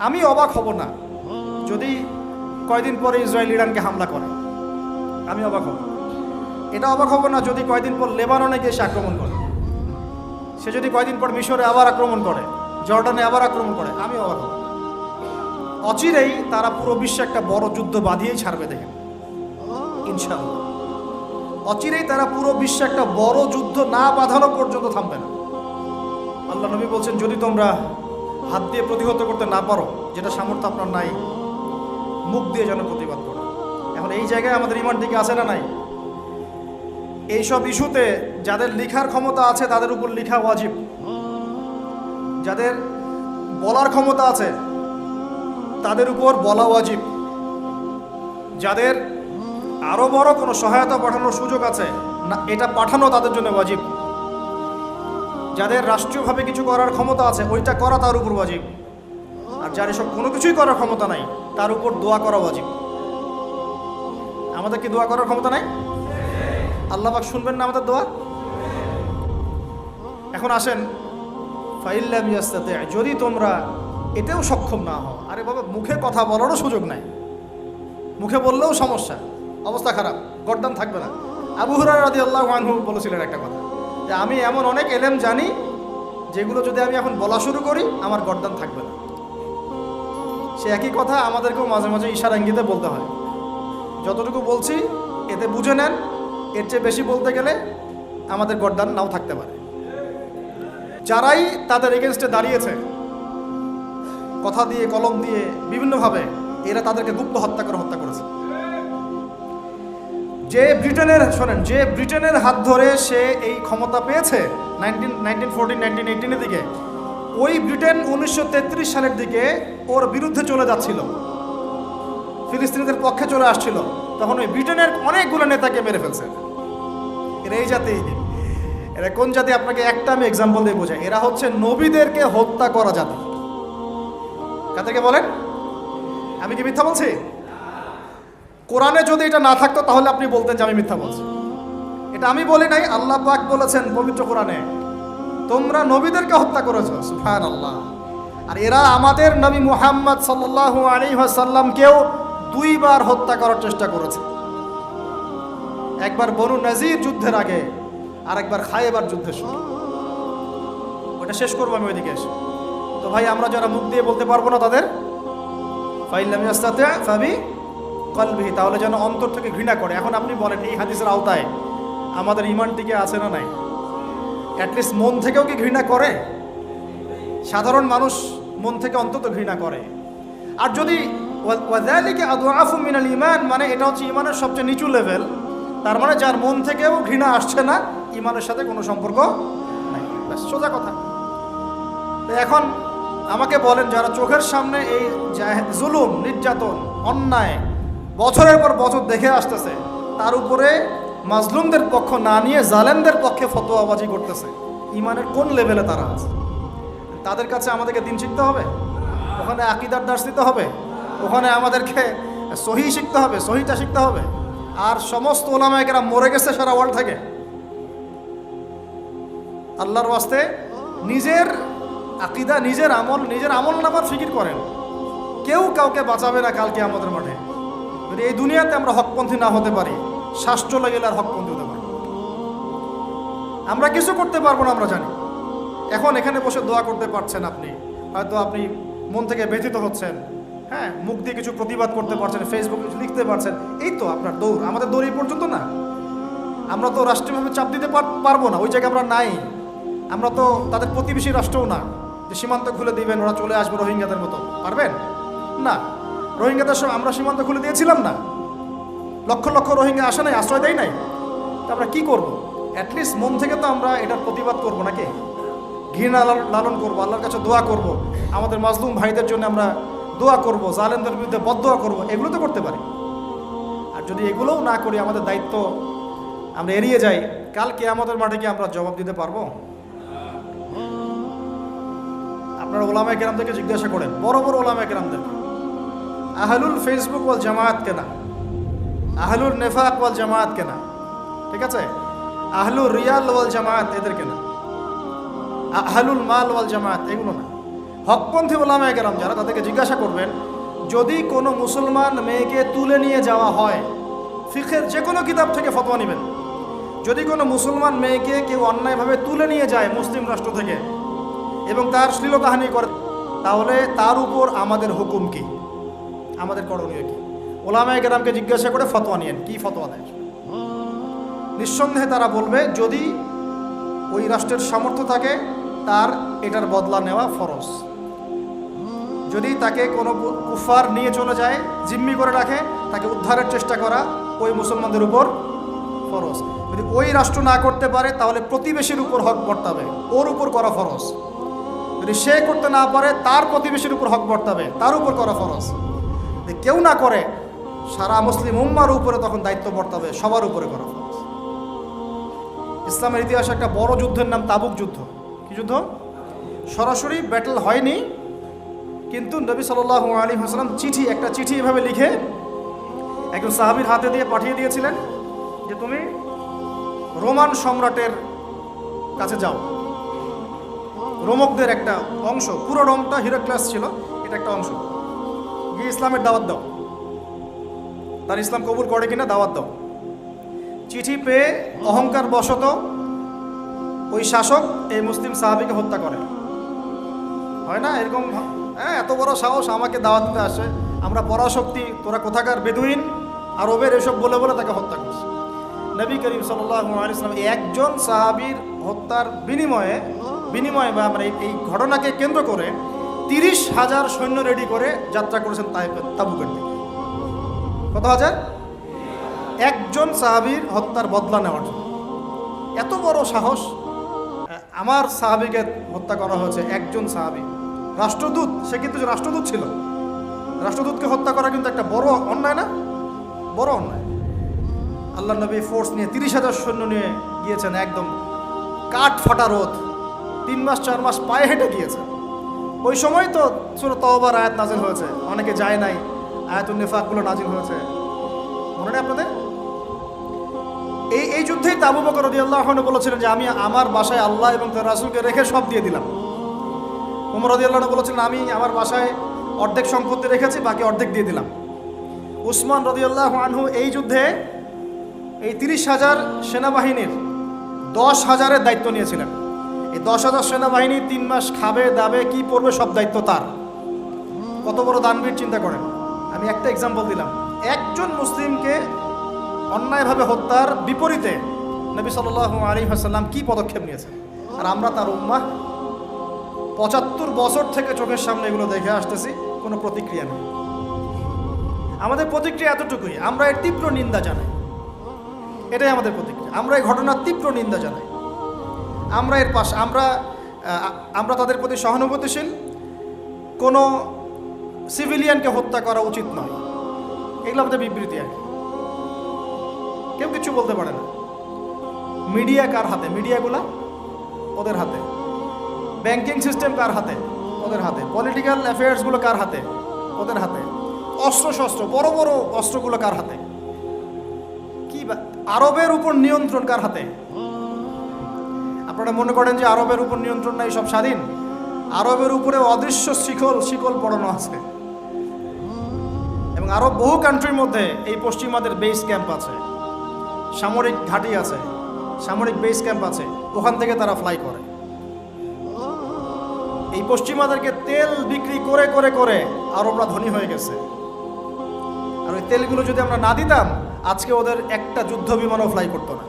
আমি অবাক হব না। যদি কয়দিন পরে ইসরায়েল ইরানকে হামলা করে, আমি অবাক হব। এটা অবাক হব না যদি কয়দিন পর লেবাননে গিয়ে সে আক্রমণ করে। সে যদি কয়দিন পর মিশরে আবার আক্রমণ করে, জর্ডানে আবার আক্রমণ করে, আমি অবাক হব। অচিরেই তারা পুরো বিশ্বে একটা বড় যুদ্ধ বাঁধিয়েই ছাড়বে দেখেন। ইনশাআল্লাহ। অচিরেই তারা পুরো বিশ্বে একটা বড় যুদ্ধ না বাঁধানো পর্যন্ত থামবে না। আল্লাহ নবী বলছেন, যদি তোমরা হাত দিয়ে প্রতিহত করতে না পারো, যেটা সামর্থ্য আপনার নাই, মুখ দিয়ে যেন প্রতিবাদ করো। এখন এই জায়গায় আমাদের ইমান দিকে আছে না নাই? এইসব ইস্যুতে যাদের লিখার ক্ষমতা আছে, তাদের উপর লিখা ওয়াজিব। যাদের বলার ক্ষমতা আছে, তাদের উপর বলা ওয়াজিব। যাদের আরও বড় কোনো সহায়তা পাঠানোর সুযোগ আছে, না, এটা পাঠানো তাদের জন্য ওয়াজিব। যাদের রাষ্ট্রীয়ভাবে কিছু করার ক্ষমতা আছে, ওইটা করা তার উপর ওয়াজিব। আর যার এসব কোনো কিছুই করার ক্ষমতা নাই, তার উপর দোয়া করা ওয়াজিব। আমাদের কি দোয়া করার ক্ষমতা নাই? আল্লাহ পাক শুনবেন না আমাদের দোয়া? এখন আসেন, ফাইল্লাম ইয়াস্তাতে, যদি তোমরা এতেও সক্ষম না হও, আরে বাবা, মুখে কথা বলারও সুযোগ নাই। মুখে বললেও সমস্যা, অবস্থা খারাপ, গরদান থাকবে না। আবু হুরার রাদি আল্লাহ আনহু বলেছিলেন একটা কথা। যে আমি এমন অনেক এলেম জানি যেগুলো যদি আমি এখন বলা শুরু করি, আমার গরদান থাকবে না। সে একই কথা আমাদেরকেও মাঝে মাঝে ইশারা ইঙ্গিতে বলতে হয়। যতটুকু বলছি, এতে বুঝে নেন, এর চেয়ে বেশি বলতে গেলে আমাদের গরদান নাও থাকতে পারে। যারাই তাদের এগেনস্টে দাঁড়িয়েছে, কথা দিয়ে, কলম দিয়ে, বিভিন্নভাবে এরা তাদেরকে গুপ্ত হত্যা করে হত্যা যে ব্রিটেনের, শোনেন, যে ব্রিটেনের হাত ধরে সে এই ক্ষমতা পেয়েছে নাইনটিন নাইনটিন ফোরটিন, নাইনটিন এইটিনের দিকে, ওই ব্রিটেন উনিশশো তেত্রিশ সালের দিকে ওর বিরুদ্ধে চলে যাচ্ছিল। ফিলিস্তিনিদের পক্ষে চলে আসছিল। তখন ওই ব্রিটেনের অনেকগুলো নেতাকে মেরে ফেলছে। এরা এই জাতি, এরা কোন জাতি আপনাকে একটা আমি এক্সাম্পল দিয়ে বোঝাই? এরা হচ্ছে নবীদেরকে হত্যা করা জাতি। কাদেরকে বলেন? আমি কি মিথ্যা বলছি? কোরআনে যদি এটা না থাকতো, তাহলে আপনি বলতেন যে আমি মিথ্যা বলছি। এটা আমি বলি নাই, আল্লাহ পাক বলেছেন পবিত্র কোরআনে, তোমরা নবীদেরকে হত্যা করেছ। সুফান আল্লাহ আর এরা আমাদের নবী মুহাম্মদ সাল্লাল্লাহু আলাইহি ওয়াসাল্লামকেও দুইবার হত্যা করার চেষ্টা করেছে। একবার বনু নাজির যুদ্ধের আগে আর একবার খায়েবার যুদ্ধের সময়। ওটা শেষ করব আমি ওইদিকে এসে। তো ভাই, আমরা যারা মুখ দিয়ে বলতে পারব না তাদের ফাইলাম ইয়াস্তাতে ফাবি কলবিহি তাহলে যেন অন্তর থেকে ঘৃণা করে। এখন আপনি বলেন, এই হাদিসের আওতায় আমাদের ইমান টিকে আছে না নাই? অ্যাটলিস্ট মন থেকেও কি ঘৃণা করে? সাধারণ মানুষ মন থেকে অন্তত ঘৃণা করে। আর যদি মিনাল ইমান মানে এটা হচ্ছে ইমানের সবচেয়ে নিচু লেভেল তার মানে যার মন থেকেও ঘৃণা আসছে না ইমানের সাথে কোনো সম্পর্ক নাই। সোজা কথা। এখন আমাকে বলেন, যারা চোখের সামনে এই জুলুম, নির্যাতন, অন্যায় বছরের পর বছর দেখে আসতেছে। তার উপরে মাজলুমদের পক্ষ না নিয়ে জালেমদের পক্ষে ফতোয়াবাজি করতেছে। ইমানের কোন লেভেলে তারা আছে? তাদের কাছে আমাদেরকে দিন শিখতে হবে? ওখানে আকিদার দাস দিতে হবে? ওখানে আমাদেরকে সহি শিখতে হবে, সহিটা শিখতে হবে? আর সমস্ত ওলামায়কেরা মরে গেছে সারা ওয়ার্ল্ড থেকে। আল্লাহর ওয়াস্তে নিজের আকিদা, নিজের আমল নিজের আমল নামার ফিকির করেন। কেউ কাউকে বাঁচাবে না কালকে আমাদের মাঠে। যদি এই দুনিয়াতে আমরা হকপন্থী না হতে পারি শাস্ত্র গেলে আর হকপন্থী হতে পারি আমরা কিছু করতে পারব না, আমরা জানি। এখন এখানে বসে দোয়া করতে পারছেন আপনি। হয়তো আপনি মন থেকে ব্যথিত হচ্ছেন। হ্যাঁ মুখ দিয়ে কিছু প্রতিবাদ করতে পারছেন ফেসবুকে কিছু লিখতে পারছেন। এই তো আপনার দৌড়। আমাদের দৌড় এই পর্যন্ত না। আমরা তো রাষ্ট্রীয়ভাবে চাপ দিতে পার- পারব না। ওই জায়গায় আমরা নাই। আমরা তো তাদের প্রতিবেশী রাষ্ট্রও না। যে সীমান্ত খুলে দিবেন, ওরা চলে আসবে রোহিঙ্গাদের মতো। পারবেন? না। রোহিঙ্গাদের সঙ্গে আমরা সীমান্ত খুলে দিয়েছিলাম না। লক্ষ লক্ষ রোহিঙ্গা আসে নাই, আশ্রয় দেয় নাই। তা আমরা কী করব? অ্যাটলিস্ট মন থেকে তো আমরা এটার প্রতিবাদ করব নাকি? ঘৃণা লাল- লালন করব, আল্লাহর কাছে দোয়া করব। আমাদের মাজলুম ভাইদের জন্য আমরা দোয়া করব, জালেমদের বিরুদ্ধে বদোয়া করব, এগুলো তো করতে পারি। আর যদি এগুলোও না করি, আমাদের দায়িত্ব আমরা এড়িয়ে যাই। কালকে আমাদের মাঠে কি আমরা জবাব দিতে পারব? আপনারা ওলামায় কেরামদেরকে জিজ্ঞাসা করেন, বড় বড় ওলামায় কেরামদেরকে আহলুল ফেসবুক ওয়াল জামায়াত কেনা, আহলুল নেফাক ওয়াল জামায়াত কেনা, ঠিক আছে? আহলুর রিয়াল ওয়াল জামায়াত এদের কেনা, আহলুল মাল ওয়াল জামায়াত এগুলো না। হকপন্থী ওলামায় গেলাম যারা তাদেরকে জিজ্ঞাসা করবেন, যদি কোনো মুসলমান মেয়েকে তুলে নিয়ে যাওয়া হয়, ফিখের যে কোনো কিতাব থেকে ফতোয়া নেবেন। যদি কোনো মুসলমান মেয়েকে কেউ অন্যায়ভাবে তুলে নিয়ে যায় মুসলিম রাষ্ট্র থেকে এবং তার শ্লীলতাহানি করে, তাহলে তার উপর আমাদের হুকুম কি? আমাদের করণীয় কি? ওলামায় গেরামকে জিজ্ঞাসা করে ফতোয়া নিয়েন। কি ফতোয়া দেয়? নিঃসন্দেহে তারা বলবে, যদি ওই রাষ্ট্রের সামর্থ্য থাকে, তার এটার বদলা নেওয়া ফরজ। যদি তাকে কোনো কুফার নিয়ে চলে যায়, জিম্মি করে রাখে, তাকে উদ্ধারের চেষ্টা করা ওই মুসলমানদের উপর ফরজ। যদি ওই রাষ্ট্র না করতে পারে, তাহলে প্রতিবেশীর উপর হক বর্তাবে। ওর উপর করা ফরজ। যদি সে করতে না পারে, তার প্রতিবেশীর উপর হক বর্তাবে। তার উপর করা ফরজ। কেউ না করে, সারা মুসলিম উম্মার উপরে তখন দায়িত্ব বর্তাবে সবার উপরে করা ফরজ। ইসলামের ইতিহাসে একটা বড় যুদ্ধের নাম তাবুক যুদ্ধ। কি যুদ্ধ? সরাসরি ব্যাটেল হয়নি, কিন্তু নবী সাল্লাহ আলী হাসলাম চিঠি, একটা চিঠি এভাবে লিখে একজন সাহাবির হাতে দিয়ে পাঠিয়ে দিয়েছিলেন যে, তুমি রোমান সম্রাটের কাছে যাও। রোমকদের একটা অংশ, পুরো রোমটা হিরোক্লাস ছিল, এটা একটা অংশ। গিয়ে ইসলামের দাওয়াত দাও। তার ইসলাম কবুল করে কিনা দাওয়াত দাও। চিঠি পেয়ে অহংকার বশত ওই শাসক এই মুসলিম সাহাবিকে হত্যা করে। হয় না? এরকম হ্যাঁ এত বড় সাহস আমাকে দাওয়াত দিতে আসে। আমরা পরাশক্তি, তোরা কোথাকার বেদুইন আর ওবের এসব বলে বলে তাকে হত্যা করছে নবী করিম সাল্লাম একজন সাহাবীর হত্যার বিনিময়ে বিনিময়ে বা এই- এই ঘটনাকে কেন্দ্র করে তিরিশ হাজার সৈন্য রেডি করে যাত্রা করেছেন তাবুকের দিকে। কত হাজার? একজন সাহাবীর হত্যার বদলা নেওয়ার জন্য। এত বড় সাহস। আমার সাহাবিকে হত্যা করা হয়েছে একজন সাহাবি। রাষ্ট্রদূত, সে কিন্তু রাষ্ট্রদূত ছিল। রাষ্ট্রদূতকে হত্যা করা কিন্তু একটা বড় অন্যায় না? বড় অন্যায়। আল্লাহ নবী ফোর্স নিয়ে তিরিশ হাজার সৈন্য নিয়ে গিয়েছেন একদম কাঠ ফাটা রোদ। তিন মাস, চার মাস পায়ে হেঁটে গিয়েছে ওই সময় তো ছোট তওবার আয়াত নাজিল হয়েছে। অনেকে যায় নাই আয়াতুল নেফাকগুলো নাজিল হয়েছে। মনে নেই আপনাদের? এই এই যুদ্ধেই তাবু বকর আল্লাহ বলেছিলেন যে, আমি আমার বাসায় আল্লাহ এবং তার রাসুলকে রেখে সব দিয়ে দিলাম। উমর আল্লাহ বলেছিলেন, আমি আমার বাসায় অর্ধেক সম্পত্তি রেখেছি, বাকি অর্ধেক দিয়ে দিলাম। উসমান রদি আল্লাহ আনহু এই যুদ্ধে এই তিরিশ হাজার সেনাবাহিনীর দশ হাজারের দায়িত্ব নিয়েছিলেন। এই দশ হাজার সেনাবাহিনী তিন মাস খাবে, দাবে, কি পড়বে সব দায়িত্ব তার। কত বড় দানবীর চিন্তা করেন। আমি একটা এক্সাম্পল দিলাম। একজন মুসলিমকে অন্যায়ভাবে হত্যার বিপরীতে নবী সাল আলী হাসাল্লাম কী পদক্ষেপ নিয়েছেন? আর আমরা তার উম্মা পঁচাত্তর বছর থেকে চোখের সামনে এগুলো দেখে আসতেছি, কোনো প্রতিক্রিয়া নেই। আমাদের প্রতিক্রিয়া এতটুকুই, আমরা এর তীব্র নিন্দা জানাই। এটাই আমাদের প্রতিক্রিয়া। আমরা এই ঘটনার তীব্র নিন্দা জানাই। আমরা এর পাশে, আমরা আমরা তাদের প্রতি সহানুভূতিশীল। কোনো সিভিলিয়ানকে হত্যা করা উচিত নয়। এগুলো আমাদের বিবৃতি আর কেউ কিছু বলতে পারে না। মিডিয়া কার হাতে? মিডিয়াগুলা ওদের হাতে। ব্যাংকিং সিস্টেম কার হাতে? ওদের হাতে। পলিটিক্যাল অ্যাফেয়ার্সগুলো কার হাতে? ওদের হাতে। অস্ত্র শস্ত্র, বড় বড় অস্ত্রগুলো কার হাতে? কি আরবের উপর নিয়ন্ত্রণ কার হাতে? আপনারা মনে করেন যে আরবের উপর নিয়ন্ত্রণ নাই, সব স্বাধীন। আরবের উপরে অদৃশ্য শিকল শিকল পড়ানো আছে। এবং আরও বহু কান্ট্রির মধ্যে এই পশ্চিমাদের বেস ক্যাম্প আছে। সামরিক ঘাঁটি আছে, সামরিক বেস ক্যাম্প আছে, ওখান থেকে তারা ফ্লাই করে। এই পশ্চিমাদেরকে তেল বিক্রি করে করে করে আরবরা ধনী হয়ে গেছে। আর ওই তেলগুলো যদি আমরা না দিতাম, আজকে ওদের একটা যুদ্ধ বিমানও ফ্লাই করতো না।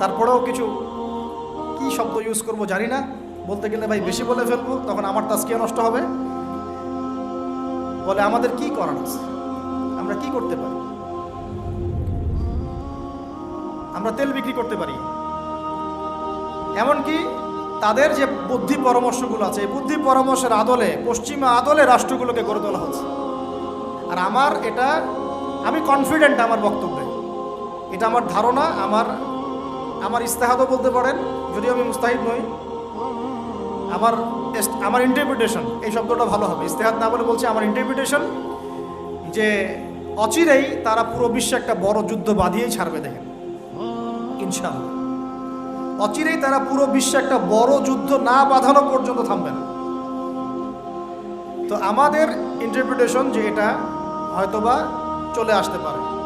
তারপরেও কিছু কি শব্দ ইউজ করব জানি না। বলতে গেলে ভাই বেশি বলে ফেলব, তখন আমার তাস্কিয়া নষ্ট হবে। বলে আমাদের কি করার আছে? আমরা কি করতে পারি? আমরা তেল বিক্রি করতে পারি। এমনকি তাদের যে বুদ্ধি পরামর্শগুলো আছে বুদ্ধি পরামর্শের আদলে, পশ্চিমা আদলে রাষ্ট্রগুলোকে গড়ে তোলা হচ্ছে। আর আমার এটা, আমি কনফিডেন্ট আমার বক্তব্যে। এটা আমার ধারণা, আমার আমার ইস্তেহাদও বলতে পারেন, যদিও আমি মুস্তাহিদ নই। আমার আমার ইন্টারপ্রিটেশন এই শব্দটা ভালো হবে। ইস্তেহাদ না বলে বলছে আমার ইন্টারপ্রিটেশন যে অচিরেই তারা পুরো বিশ্বে একটা বড় যুদ্ধ বাঁধিয়েই ছাড়বে দেখেন। ইনশাআল্লাহ। অচিরেই তারা পুরো বিশ্বে একটা বড় যুদ্ধ না বাঁধানো পর্যন্ত থামবে না। তো আমাদের ইন্টারপ্রিটেশন যে এটা হয়তোবা চলে আসতে পারে।